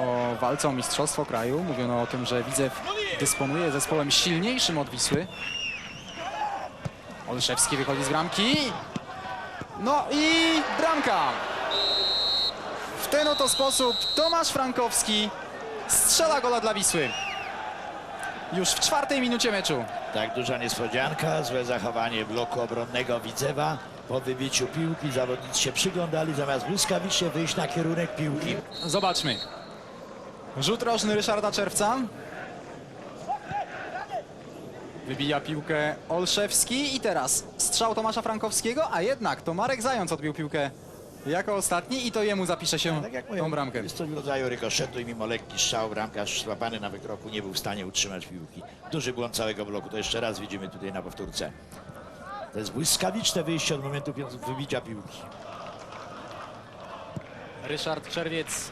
O walce o Mistrzostwo Kraju. Mówiono o tym, że Widzew dysponuje zespołem silniejszym od Wisły. Olszewski wychodzi z bramki. No i bramka. W ten oto sposób Tomasz Frankowski strzela gola dla Wisły. Już w czwartej minucie meczu. Tak, duża niespodzianka, złe zachowanie bloku obronnego Widzewa. Po wybiciu piłki zawodnicy się przyglądali, zamiast błyskawicznie wyjść na kierunek piłki. Zobaczmy. Rzut rożny Ryszarda Czerwca. Wybija piłkę Olszewski i teraz strzał Tomasza Frankowskiego, a jednak to Marek Zając odbił piłkę jako ostatni i to jemu zapisze się Tak jak mówię, tą bramkę. jest to w rodzaju rykoszetu i mimo lekki strzał bramkarz złapany na wykroku nie był w stanie utrzymać piłki. Duży błąd całego bloku, to jeszcze raz widzimy tutaj na powtórce. To jest błyskawiczne wyjście od momentu wybicia piłki. Ryszard Czerwiec,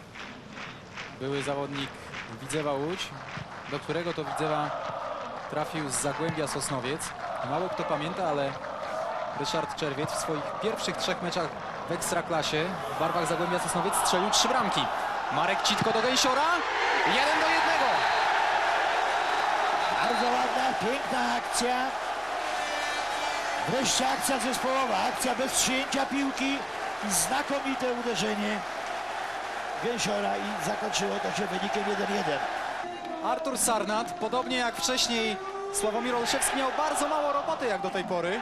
były zawodnik Widzewa Łódź, do którego to Widzewa trafił z Zagłębia Sosnowiec. Mało kto pamięta, ale Ryszard Czerwiec w swoich pierwszych trzech meczach w Ekstraklasie w barwach Zagłębia Sosnowiec strzelił trzy bramki. Marek Citko do Gęsiora, jeden do jednego. Bardzo ładna, piękna akcja. Wreszcie akcja zespołowa, akcja bez przyjęcia piłki i znakomite uderzenie Gęsiora i zakończyło to się wynikiem 1-1. Artur Sarnat, podobnie jak wcześniej Sławomir Olszewski miał bardzo mało roboty jak do tej pory.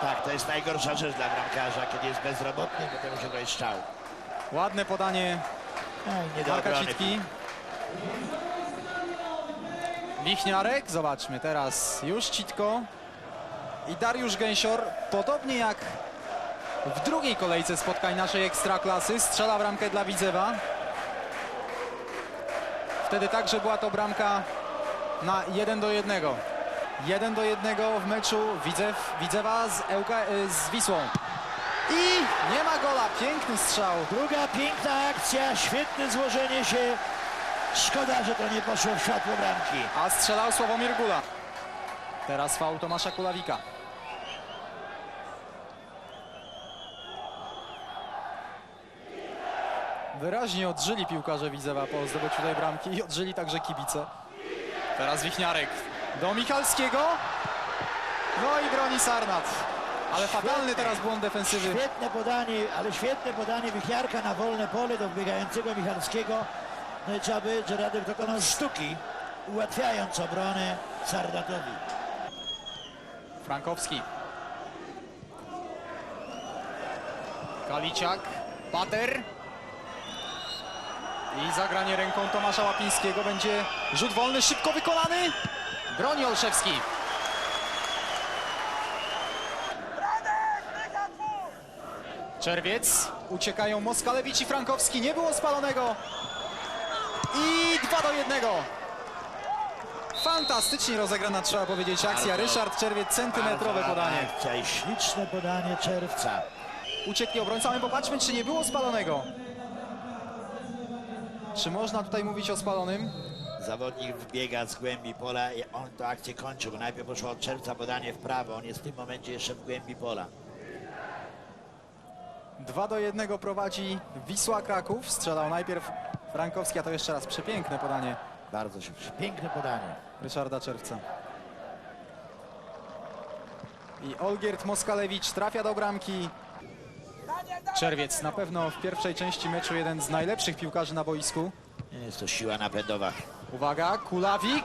Tak, to jest najgorsza rzecz dla bramkarza, kiedy jest bezrobotny, potem musi dojść strzał. Ładne podanie Marka. Citki. Wichniarek, zobaczmy teraz już Citko i Dariusz Gęsior, podobnie jak w drugiej kolejce spotkań naszej Ekstraklasy, strzela bramkę dla Widzewa. Wtedy także była to bramka na 1 do 1. 1 do 1 w meczu Widzew, Widzewa z, Ełka, y, z Wisłą. I nie ma gola, piękny strzał. Druga piękna akcja, świetne złożenie się. Szkoda, że to nie poszło w światło bramki. A strzelał Sławomir Gula. Teraz faul Tomasza Kulawika. Wyraźnie odżyli piłkarze Widzewa po zdobyciu tej bramki i odżyli także kibice. Teraz Wichniarek do Michalskiego. No i broni Sarnat. Ale fatalny teraz błąd defensywy. Świetne podanie, ale świetne podanie Wichniarka na wolne pole do wbiegającego Michalskiego. No i trzeba by, że Radek dokonał sztuki, ułatwiając obronę Sardatowi. Frankowski. Kaliciak. Pater. I zagranie ręką Tomasza Łapińskiego będzie rzut wolny, szybko wykonany. Broni Olszewski. Czerwiec. Uciekają Moskalewicz i Frankowski. Nie było spalonego. I 2 do 1. Fantastycznie rozegrana, trzeba powiedzieć, akcja. Ryszard Czerwiec, centymetrowe podanie. Akcja i śliczne podanie Czerwca. Uciekli obrońca, ale popatrzmy, czy nie było spalonego. Czy można tutaj mówić o spalonym? Zawodnik wbiega z głębi pola i on tę akcję kończył. bo Najpierw poszło od Czerwca podanie w prawo. On jest w tym momencie jeszcze w głębi pola. 2 do 1 prowadzi Wisła Kraków. Strzelał najpierw Frankowski, a to jeszcze raz przepiękne podanie Bardzo się piękne podanie. Ryszarda Czerwca. I Olgierd Moskalewicz trafia do bramki. Czerwiec na pewno w pierwszej części meczu jeden z najlepszych piłkarzy na boisku. Jest to siła napędowa. Uwaga, Kulawik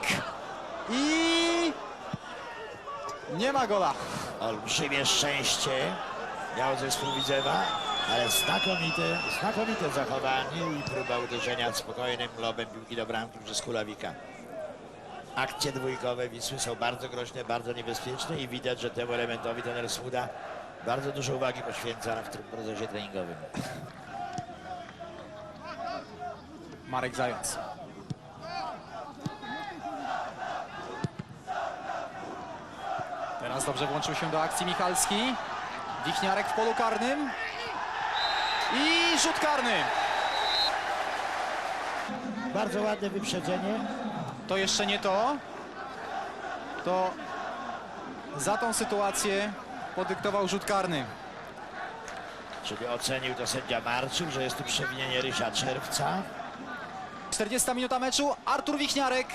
i nie ma gola. Olbrzymie szczęście miał zespół Widzewa, ale znakomite, znakomite zachowanie i próba uderzenia spokojnym lobem piłki do bramki przez Kulawika. Akcje dwójkowe Wisły są bardzo groźne, bardzo niebezpieczne i widać, że temu elementowi trener Smuda bardzo dużo uwagi poświęca w tym procesie treningowym. Marek Zając. Teraz dobrze włączył się do akcji Michalski. Wichniarek w polu karnym. I rzut karny. Bardzo ładne wyprzedzenie. To jeszcze nie to. To za tą sytuację podyktował rzut karny. Czyli ocenił to sędzia Marczyk, że jest tu przewinienie Rysia Czerwca. 40 minuta meczu. Artur Wichniarek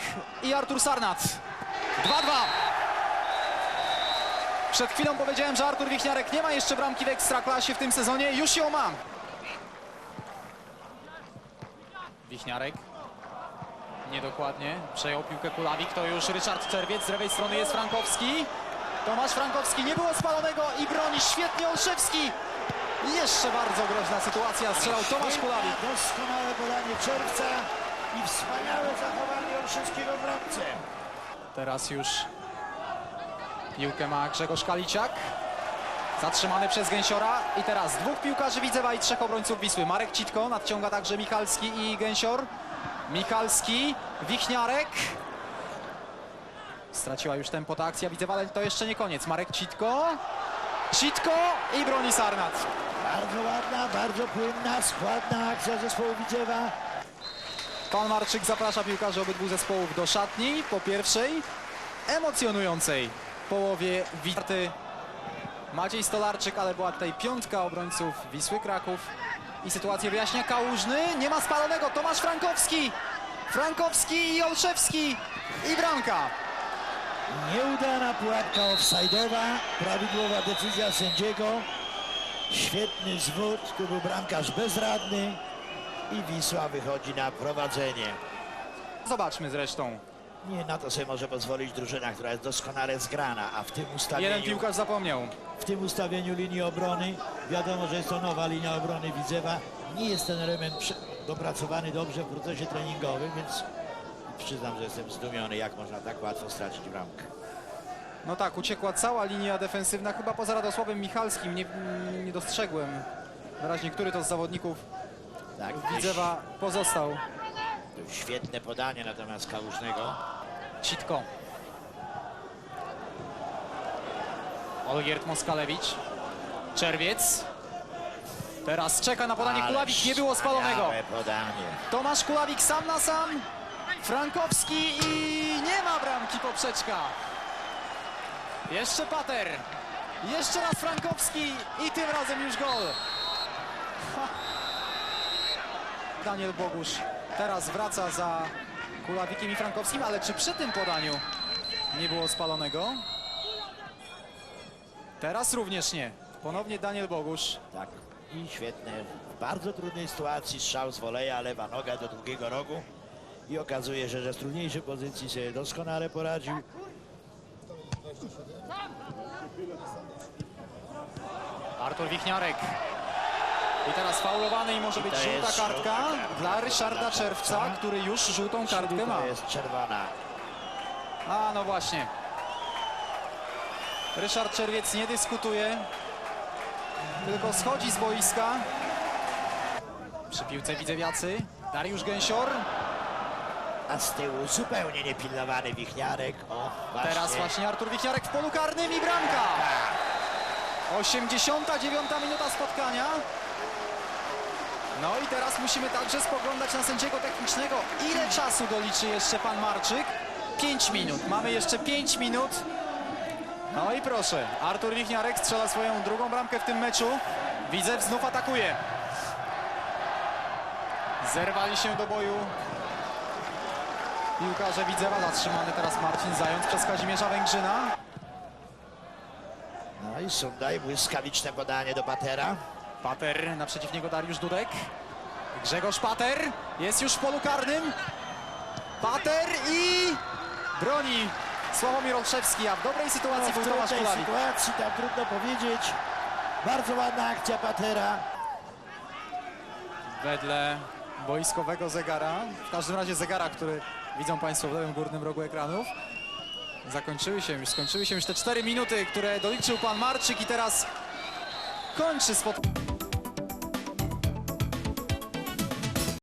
i Artur Sarnat. 2-2. Przed chwilą powiedziałem, że Artur Wichniarek nie ma jeszcze bramki w Ekstraklasie w tym sezonie. Już ją ma. Wichniarek. Niedokładnie. Przejął piłkę Kulawik. To już Ryszard Czerwiec. Z lewej strony jest Frankowski. Tomasz Frankowski. Nie było spalonego i broni świetnie Olszewski. Jeszcze bardzo groźna sytuacja. Strzelał Tomasz Kulawik. Doskonałe podanie czerwca i wspaniałe zachowanie Olszewskiego w bramce. Teraz już piłkę ma Grzegorz Kaliciak. Zatrzymany przez Gęsiora. I teraz dwóch piłkarzy Widzewa i trzech obrońców Wisły. Marek Citko, nadciąga także Michalski i Gęsior. Michalski, Wichniarek. Straciła już tempo ta akcja Widzewa, ale to jeszcze nie koniec. Marek Citko. Citko i broni Sarnat. Bardzo ładna, bardzo płynna, składna akcja zespołu Widzewa. Pan Marczyk zaprasza piłkarzy obydwu zespołów do szatni po pierwszej emocjonującej połowie Witarty Maciej Stolarczyk, ale była tutaj piątka obrońców Wisły Kraków i sytuację wyjaśnia Kałużny, nie ma spalonego, Tomasz Frankowski Frankowski i Olszewski i bramka Nieudana pułapka offside'owa, prawidłowa decyzja sędziego. Świetny zwód, tu był bramkarz bezradny i Wisła wychodzi na prowadzenie. zobaczmy zresztą Nie na to sobie może pozwolić drużyna, która jest doskonale zgrana, a w tym jeden ustawieniu, piłkarz zapomniał w tym ustawieniu linii obrony, wiadomo, że jest to nowa linia obrony Widzewa, nie jest ten element dopracowany dobrze w procesie treningowym, więc przyznam, że jestem zdumiony, jak można tak łatwo stracić bramkę. no tak, uciekła cała linia defensywna, chyba poza Radosławem Michalskim, nie, nie dostrzegłem wyraźnie, który to z zawodników Tak, Widzewa pozostał To Świetne podanie natomiast Kałużnego. Citko. Olgierd Moskalewicz. Czerwiec. Teraz czeka na podanie Ale Kulawik, nie było spalonego. Tomasz Kulawik sam na sam. Frankowski i nie ma bramki poprzeczka. Jeszcze Pater. Jeszcze raz Frankowski i tym razem już gol. Daniel Bogusz teraz wraca za Kulawikiem i Frankowskim, ale czy przy tym podaniu nie było spalonego? Teraz również nie. Ponownie Daniel Bogusz. Tak. I świetne. W bardzo trudnej sytuacji strzał z woleja, lewa noga do drugiego rogu. I okazuje się, że z trudniejszej pozycji sobie doskonale poradził. Artur Wichniarek. I teraz faulowany i może I być żółta kartka żółta kartka dla Ryszarda Czerwca. Czerwca, który już żółtą kartkę ma. Jest czerwona. A, no właśnie. Ryszard Czerwiec nie dyskutuje, tylko schodzi z boiska. Przy piłce widzewiacy. Dariusz Gęsior. A z tyłu zupełnie niepilnowany Wichniarek. O, właśnie. Teraz właśnie Artur Wichniarek w polu karnym i bramka. 89 minuta spotkania. No i teraz musimy także spoglądać na sędziego technicznego. Ile czasu doliczy jeszcze pan Marczyk? 5 minut. Mamy jeszcze 5 minut. No i proszę, Artur Wichniarek strzela swoją drugą bramkę w tym meczu. Widzew znów atakuje. Zerwali się do boju piłkarze Widzewa. Zatrzymany teraz Marcin Zając przez Kazimierza Węgrzyna. No i Sundaj, błyskawiczne podanie do Patera. Pater, naprzeciw niego Dariusz Dudek. Grzegorz Pater jest już w polu karnym. Pater i broni Sławomir Olszewski, a w dobrej sytuacji No, w był Tomasz Kulawik. sytuacji, tam trudno powiedzieć. Bardzo ładna akcja Patera. Wedle boiskowego zegara, w każdym razie zegara, który widzą Państwo w lewym górnym rogu ekranów. Zakończyły się już, skończyły się już te 4 minuty, które doliczył pan Marczyk i teraz kończy spotkanie.